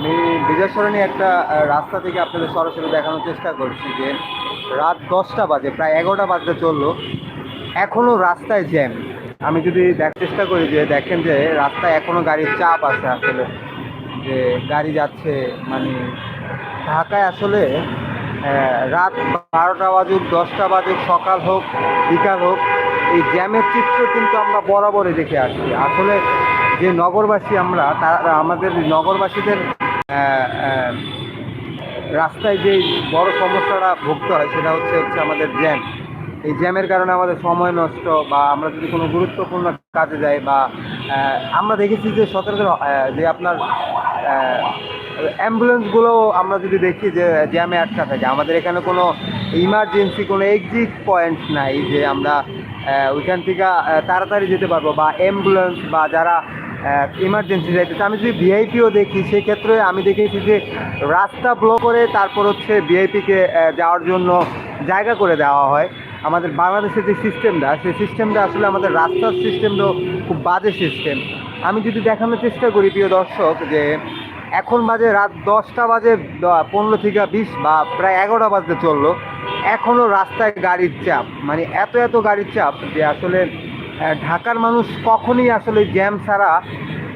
আমি বিজয় সরণি একটা রাস্তা থেকে আপনাদের সরাসরি দেখানোর চেষ্টা করছি যে রাত দশটা বাজে, প্রায় এগারোটা বাজতে চলল। এখনও রাস্তায় জ্যাম। আমি যদি দেখার চেষ্টা করি যে, দেখেন যে রাস্তায় এখনও গাড়ির চাপ আছে আসলে, যে গাড়ি যাচ্ছে মানে ঢাকায় আসলে রাত বারোটা বাজুক, দশটা বাজুক, সকাল হোক, বিকাল হোক, এই জ্যামের চিত্র কিন্তু আমরা বরাবরই দেখে আসছি। আসলে যে নগরবাসী আমরা, তারা আমাদের নগরবাসীদের রাস্তায় যে বড় সমস্যাটা ভুগতে হয়, সেটা হচ্ছে হচ্ছে আমাদের জ্যাম। এই জ্যামের কারণে আমাদের সময় নষ্ট বা আমরা যদি কোনো গুরুত্বপূর্ণ কাজে যাই বা আমরা দেখেছি যে সচরাচর যে আপনার অ্যাম্বুলেন্সগুলো আমরা যদি দেখি যে জ্যামে আটকা থাকে, আমাদের এখানে কোনো ইমার্জেন্সি, কোনো এক্সিট পয়েন্ট নাই যে আমরা ওইখান থেকে তাড়াতাড়ি যেতে পারব বা অ্যাম্বুলেন্স বা যারা ইমার্জেন্সি যাইতেছে। আমি যদি ভিআইপিও দেখি, সেক্ষেত্রে আমি দেখেছি যে রাস্তা ব্লক করে তারপর হচ্ছে ভিআইপিকে যাওয়ার জন্য জায়গা করে দেওয়া হয়। আমাদের বাংলাদেশের যে সিস্টেমটা সেই সিস্টেমটা আসলে আমাদের রাস্তার সিস্টেমটাও খুব বাজে সিস্টেম আমি যদি দেখানোর চেষ্টা করি, প্রিয় দর্শক, যে এখন বাজে রাত দশটা বাজে পনেরো থেকে বিশ, বা প্রায় এগারোটা বাজতে চলল। এখনও রাস্তায় গাড়ির চাপ মানে এত এত গাড়ির চাপ যে আসলে ঢাকার মানুষ কখনই আসলে জ্যাম ছাড়া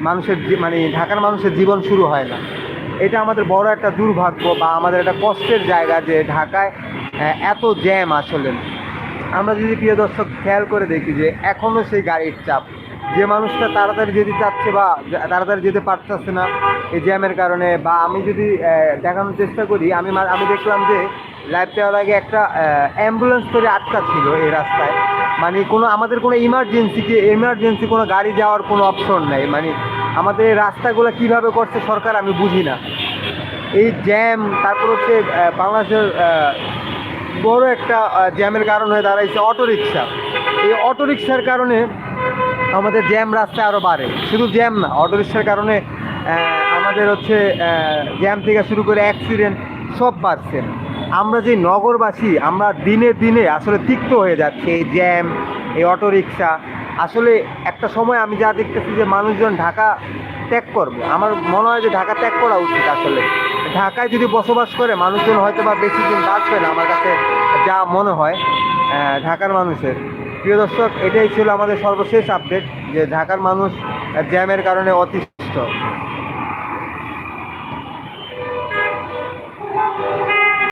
মানুষের মানে ঢাকার মানুষের জীবন শুরু হয় না। এটা আমাদের বড় একটা দুর্ভাগ্য বা আমাদের একটা কষ্টের জায়গা যে ঢাকায় এত জ্যাম আসলে। আমরা যদি প্রিয় দর্শক খেয়াল করে দেখি যে এখনও সেই গাড়ির চাপ। যে মানুষটা তাড়াতাড়ি যেতে চাচ্ছে বা তাড়াতাড়ি যেতে পারতেছে না এই জ্যামের কারণে বা আমি যদি দেখানোর চেষ্টা করি, আমি আমি দেখলাম যে লাইভ দেওয়ার আগে একটা অ্যাম্বুলেন্স ধরে আটকা ছিল এই রাস্তায়। মানে কোনো, আমাদের কোনো ইমার্জেন্সিকে ইমার্জেন্সি কোনো গাড়ি যাওয়ার কোনো অপশন নেই। মানে আমাদের এই রাস্তাগুলো কীভাবে করছে সরকার আমি বুঝি না। এই জ্যাম, তারপর হচ্ছে বাংলাদেশের বড় একটা জ্যামের কারণ হয়ে দাঁড়াইছে অটোরিক্সা এই অটোরিকশার কারণে আমাদের জ্যাম রাস্তায় আরও বাড়ে। শুধু জ্যাম না, অটোরিকশার কারণে আমাদের হচ্ছে জ্যাম থেকে শুরু করে অ্যাক্সিডেন্ট সব বাড়ছে। আমরা যে নগরবাসী, আমরা দিনে দিনে আসলে তিক্ত হয়ে যাচ্ছে এই জ্যাম, এই অটোরিকশা। আসলে একটা সময় আমি যা দেখতেছি যে মানুষজন ঢাকা ত্যাগ করবে। আমার মনে হয় যে ঢাকা ত্যাগ করা উচিত আসলে। ঢাকায় যদি বসবাস করে, মানুষজন হয়তো বা বেশি দিন বাঁচবে না, আমার কাছে যা মনে হয় ঢাকার মানুষের। প্রিয় দর্শক এটাই ছিল আমাদের সর্বশেষ আপডেট যে ঢাকার মানুষ জ্যামের কারণে অতিষ্ঠ।